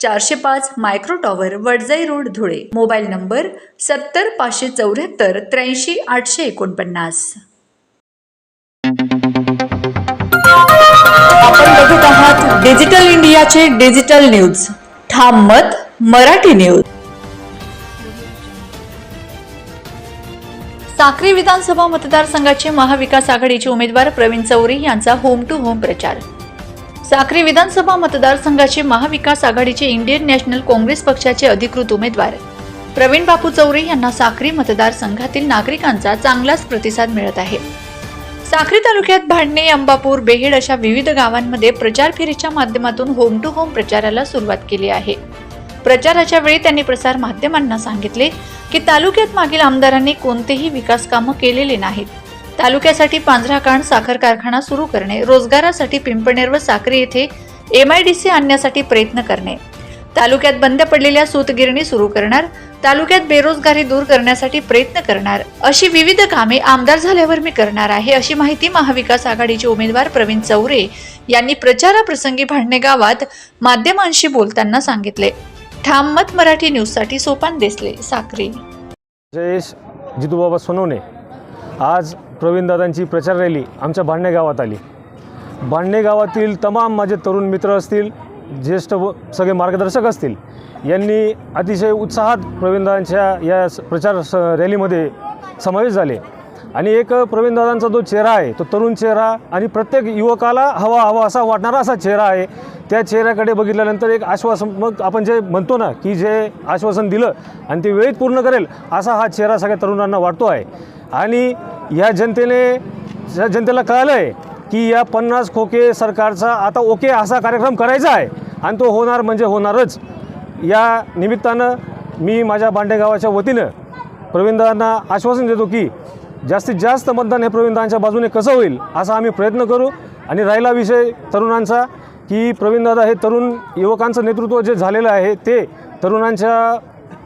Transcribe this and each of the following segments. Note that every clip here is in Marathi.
चारशे पाच micro tower Wadjai road Dhule. Mobile number सत्तर पाचशे चौऱ्याहत्तर त्र्याऐंशी आठशे एकोणपन्नास. आपण बघत आहात डिजिटल इंडियाचे डिजिटल न्यूज. ठाम मत मराठी न्यूज. साक्री विधानसभा मतदारसंघाचे महाविकास आघाडीचे उमेदवार प्रवीण चौरे यांचा होम टू होम प्रचार. साक्री विधानसभा मतदारसंघाचे महाविकास आघाडीचे इंडियन नॅशनल काँग्रेस पक्षाचे अधिकृत उमेदवार. प्रवीण बापू चौरे यांना साक्री मतदारसंघातील नागरिकांचा चांगलाच प्रतिसाद मिळत आहे. साक्री तालुक्यात भांडणे अंबापूर बेहेड अशा विविध गावांमध्ये प्रचार फेरीच्या माध्यमातून होम टू होम प्रचाराला सुरुवात केली आहे. प्रचाराच्या वेळी त्यांनी प्रसार माध्यमांना सांगितले की तालुक्यात मागील आमदारांनी कोणतेही विकास कामं केलेले नाहीत. तालुक्यासाठी पांझरा काण साखर कारखाना सुरू करणे रोजगारासाठी पिंपणेर व साक्री येथे एम आय डी सी आणण्यासाठी प्रयत्न करणे. तालुक्यात बंद पडलेल्या सूतगिरणी सुरू करणार तालुक्यात बेरोजगारी दूर करण्यासाठी प्रयत्न करणार अशी विविध कामे आमदार झाल्यावर मी करणार आहे अशी माहिती महाविकास आघाडीचे उमेदवार प्रवीण चौरे यांनी प्रचाराप्रसंगी भांडणे गावात माध्यमांशी बोलताना सांगितले. ठाम मत मराठी न्यूजसाठी सोपान देसले साक्री. जयेश जितूबाबा सोनवणे. आज प्रवीणदादांची प्रचार रॅली आमच्या भांडणे गावात आली. भांडणे गावातील तमाम माझे तरुण मित्र असतील ज्येष्ठ व सगळे मार्गदर्शक असतील यांनी अतिशय उत्साहात प्रवीणदादांच्या या स- प्रचार स रॅलीमध्ये समावेश झाले. आणि एक प्रवीणदादांचा जो चेहरा आहे तो तरुण चेहरा आणि प्रत्येक युवकाला हवा हवा असा वाटणारा असा चेहरा आहे. त्या चेहऱ्याकडे बघितल्यानंतर एक आश्वासन मग आपण जे म्हणतो ना की जे आश्वासन दिलं आणि ते वेळेत पूर्ण करेल असा हा चेहरा सगळ्या तरुणांना वाटतो आहे. आणि या जनतेने या जनतेला कळालं आहे की या पन्नास खोके सरकारचा आता ओके असा कार्यक्रम करायचा आहे आणि तो होणार म्हणजे होणारच. या निमित्तानं मी माझ्या भांडेगावाच्या वतीनं प्रवीणदादांना आश्वासन देतो की जास्तीत जास्त मतदान हे प्रवीणदादांच्या बाजूने कसं होईल असा आम्ही प्रयत्न करू. आणि राहिला विषय तरुणांचा की प्रवीणदादा हे तरुण युवकांचं नेतृत्व जे झालेलं आहे ते तरुणांच्या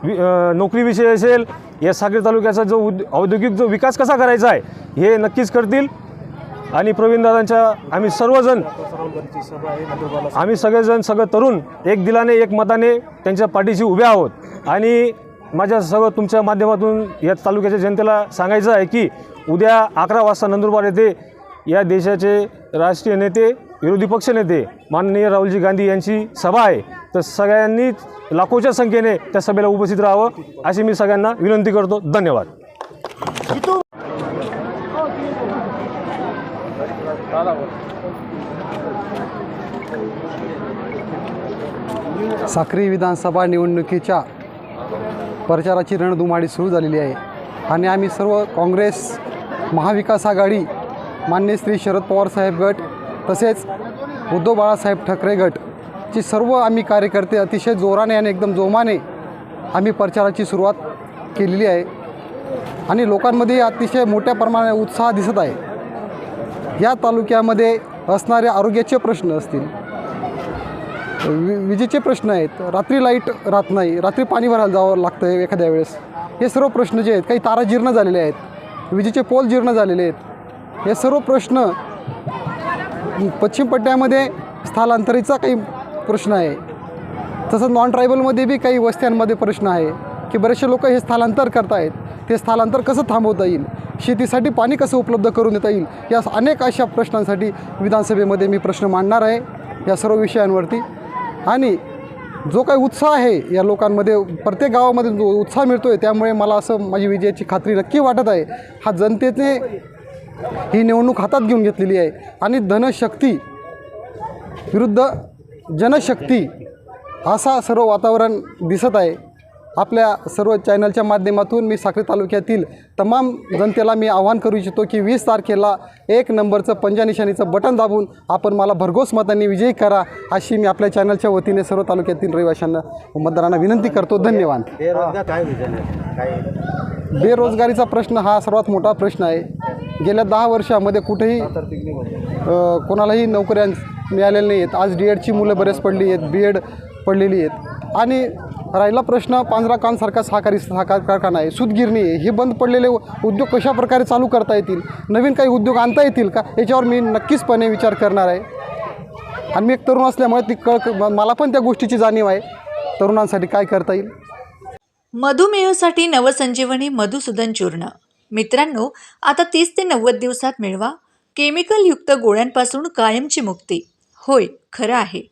वि नोकरीविषयी असेल या सागरी तालुक्याचा जो उद औद्योगिक जो विकास कसा करायचा आहे हे नक्कीच करतील. आणि प्रवीणदादांच्या आम्ही सर्वजण आम्ही सगळेजण सगळं तरुण एक दिलाने एक मताने त्यांच्या पाठीशी उभे आहोत. आणि माझ्या सर्व तुमच्या माध्यमातून या तालुक्याच्या जनतेला सांगायचं आहे की उद्या अकरा वाजता नंदुरबार येथे या देशाचे राष्ट्रीय नेते विरोधी पक्षनेते माननीय राहुलजी गांधी यांची सभा आहे. तर सगळ्यांनी लाखोच्या संख्येने त्या सभेला उपस्थित राहावं अशी मी सगळ्यांना विनंती करतो. धन्यवाद. साक्री विधानसभा निवडणुकीच्या प्रचाराची रणधुमाळी सुरू झालेली आहे. आणि आम्ही सर्व काँग्रेस महाविकास आघाडी मान्य श्री शरद पवार साहेब गट तसेच उद्धव बाळासाहेब ठाकरे गटची सर्व आम्ही कार्यकर्ते अतिशय जोराने आणि एकदम जोमाने आम्ही प्रचाराची सुरुवात केलेली आहे. आणि लोकांमध्ये अतिशय मोठ्या प्रमाणात उत्साह दिसत आहे. या तालुक्यामध्ये असणारे आरोग्याचे प्रश्न असतील वि विजेचे प्रश्न आहेत. रात्री लाइट राहत नाही. रात्री पाणी भरायला जावं लागतं आहे एखाद्या वेळेस. हे सर्व प्रश्न जे आहेत काही तारा जीर्ण झालेले आहेत. विजेचे पोल जीर्ण झालेले आहेत. हे सर्व प्रश्न पश्चिम पट्ट्यामध्ये स्थलांतरीचा काही प्रश्न आहे. तसंच नॉन ट्रायबलमध्ये बी काही वस्त्यांमध्ये प्रश्न आहे की बरेचसे लोक हे स्थलांतर करतायत. ते स्थलांतर कसं थांबवता येईल? शेतीसाठी पाणी कसं उपलब्ध करून देता येईल? या अनेक अशा प्रश्नांसाठी विधानसभेमध्ये मी प्रश्न मांडणार आहे. या सर्व विषयांवरती आणि जो काही उत्साह आहे या लोकांमध्ये प्रत्येक गावामध्ये जो उत्साह मिळतो आहे त्यामुळे मला असं माझी विजयाची खात्री नक्की वाटत आहे. हा जनतेने ही निवडणूक हातात घेऊन घेतलेली आहे. आणि धनशक्ती विरुद्ध जनशक्ती असा सर्व वातावरण दिसत आहे. आपल्या सर्व चॅनलच्या माध्यमातून मी साक्री तालुक्यातील तमाम जनतेला मी आवाहन करू इच्छितो की वीस तारखेला एक नंबरचं पंजा निशाणीचं बटन दाबून आपण मला भरघोस मतांनी विजयी करा अशी मी आपल्या चॅनलच्या वतीने सर्व तालुक्यातील रहिवाशांना मतदारांना विनंती करतो. धन्यवाद. बेरोजगारीचा प्रश्न हा सर्वात मोठा प्रश्न आहे. गेल्या दहा वर्षामध्ये कुठेही कोणालाही नोकऱ्या मिळालेल्या नाही आहेत आज डी एडची मुलं बरेच पडली आहेत बी एड पडलेली आहेत. आणि राहिला प्रश्न पांजरा कानसारखा सहकारी सहकार कारखाना आहे. सूतगिरणी आहे. हे बंद पडलेले उद्योग कशा प्रकारे चालू करता येतील? नवीन काही उद्योग आणता येतील का? याच्यावर मी नक्कीचपणे विचार करणार आहे. आणि मी एक तरुण असल्यामुळे ती कळ मला पण त्या गोष्टीची जाणीव आहे. तरुणांसाठी काय करता येईल? मधुमेहासाठी नवसंजीवनी मधुसूदन चूर्ण. मित्रांनो आता तीस ते नव्वद दिवसात मिळवा. केमिकलयुक्त गोळ्यांपासून कायमची मुक्ती. होय खरं आहे.